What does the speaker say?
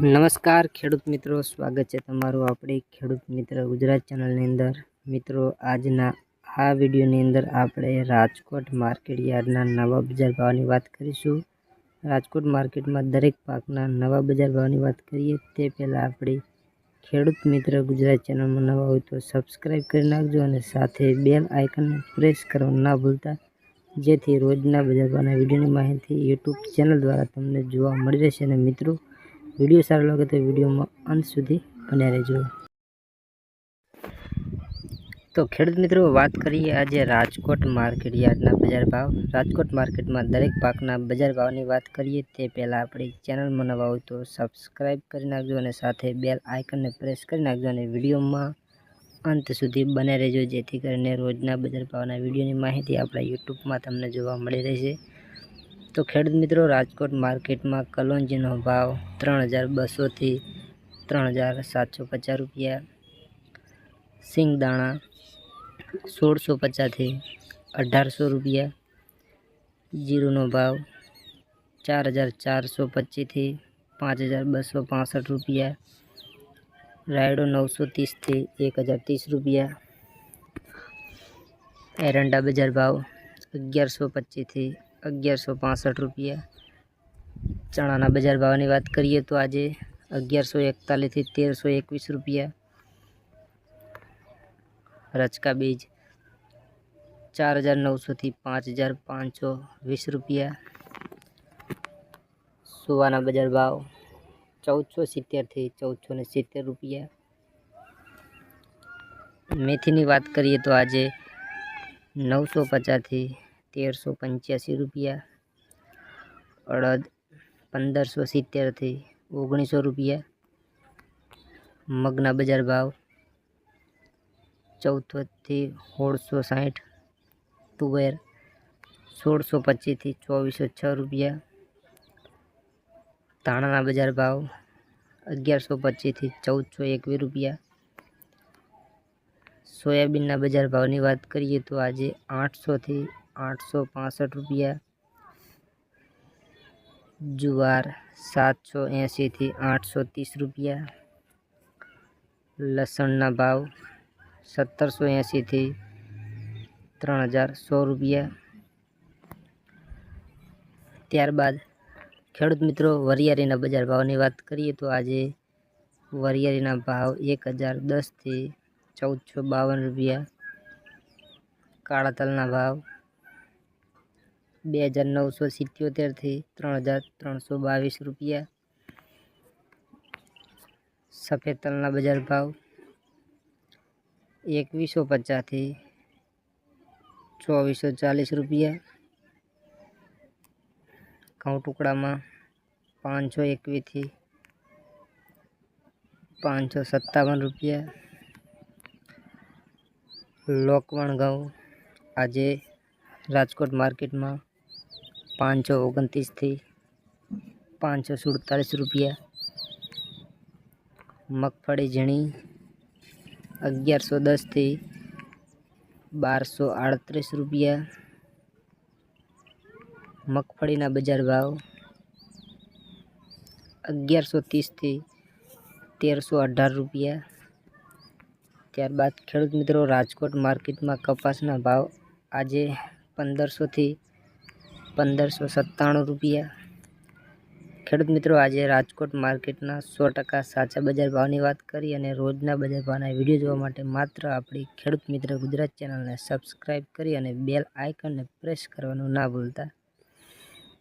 નમસ્કાર ખેડૂત મિત્રો સ્વાગત છે તમારું આપણી ખેડૂત મિત્ર ગુજરાત ચેનલની અંદર મિત્રો આજના આ વિડીયોની અંદર આપણે રાજકોટ માર્કેટ યાર્ડના નવા બજાર ભાવની વાત કરીશું રાજકોટ માર્કેટમાં દરેક પાકના નવા બજાર ભાવની વાત કરીએ તે પહેલાં આપણે ખેડૂત મિત્ર ગુજરાત ચેનલમાં નવા હોય તો સબસ્ક્રાઈબ કરી નાખજો અને સાથે બેલ આઇકનને પ્રેસ કરવા ના ભૂલતા જેથી રોજના બજાર ભાવના વિડીયોની માહિતી યુટ્યુબ ચેનલ દ્વારા તમને જોવા મળી રહેશે અને મિત્રો વિડીયો સારો લાગે તો વિડીયોમાં અંત સુધી બન્યા રહેજો તો ખેડૂત મિત્રો વાત કરીએ આજે રાજકોટ માર્કેટ યાર્ડના બજાર ભાવ રાજકોટ માર્કેટમાં દરેક પાકના બજાર ભાવની વાત કરીએ તે પહેલાં આપણી ચેનલ નવા હોય તો સબસ્ક્રાઈબ કરી નાખજો અને સાથે બેલ આઇકનને પ્રેસ કરી નાખજો અને વિડીયોમાં અંત સુધી બને રહેજો જેથી કરીને રોજના બજાર ભાવના વિડીયોની માહિતી આપણા યુટ્યુબમાં તમને જોવા મળી રહેશે तो खेड़ मित्रों राजकोट मार्केट में कलौंजीનો ભાવ 3200 થી 3750 રૂપિયા સિંગ દાણા 1650 થી 1800 રૂપિયા જીરોનો ભાવ 4425 થી 5265 રૂપિયા રાઈડો 930 થી 1030 રૂપિયા એરંડા બજાર ભાવ 1125 થી अगियार सौ पांसठ रुपया चना बजार भाव की बात करिए तो आज अगियार सौ एकतालीस थी तेरह सौ एक रुपया रचका बीज चार हज़ार नौ सौ थी पाँच हज़ार पाँच सौ वीस रुपया सुवाना बजार भाव चौदह सौ सित्तेर थी चौदह सौ सित्तेर रुपया मेथी की बात करिए तो आज नौ सौ पचास थी तेरह सौ पंचासी रुपया अड़द पंदर सौ सीतेर थी ओगनीस सौ रुपया मगना बजार भाव चौथ थे सोलह सौ साठ तुबेर सोल सौ पच्चीस थी चौबीस सौ छः रुपया ताणा बाजार भाव अगियार सौ पच्चीस थी चौदह सौ एक रुपया सोयाबीन बाजार भावनी बात करिए तो आज आठ सौ थी 865 रुपया ज्वार 780 થી 830 रुपया લસણનો ભાવ 1780 થી 3100 रुपया ત્યારબાદ ખેડૂત મિત્રો વરિયારીના બજાર ભાવની વાત કરીએ તો આજે વરિયારીના ભાવ 1010 થી 1452 રૂપિયા કાળતલનો ભાવ बेहजार नौ सौ सितोतेर थी तर हज़ार सौ बीस रुपया सफेद तल बजार भाव एक सौ पचास थी चौबीस सौ चालीस रुपया घऊ टुकड़ा में पाँच सौ एक थी पाँच सौ सत्तावन रुपया लोकवण घऊ आज राजकोट मार्केट में मा, પાંચસો ઓગણત્રીસથી પાંચસો સુડતાલીસ રૂપિયા મગફળી ઝીણી અગિયારસો દસથી બારસો આડત્રીસ રૂપિયા મગફળીના બજાર ભાવ અગિયારસો ત્રીસથી તેરસો અઢાર રૂપિયા ત્યારબાદ ખેડૂત મિત્રો રાજકોટ માર્કેટમાં કપાસના ભાવ આજે પંદરસોથી પંદરસો સત્તાણું રૂપિયા ખેડૂત મિત્રો આજે રાજકોટ માર્કેટના સો ટકા સાચા બજાર ભાવની વાત કરી અને રોજના બજાર ભાવના વિડીયો જોવા માટે માત્ર આપણી ખેડૂત મિત્ર ગુજરાત ચેનલને સબસ્ક્રાઈબ કરી અને બેલ આઇકનને પ્રેસ કરવાનું ના ભૂલતા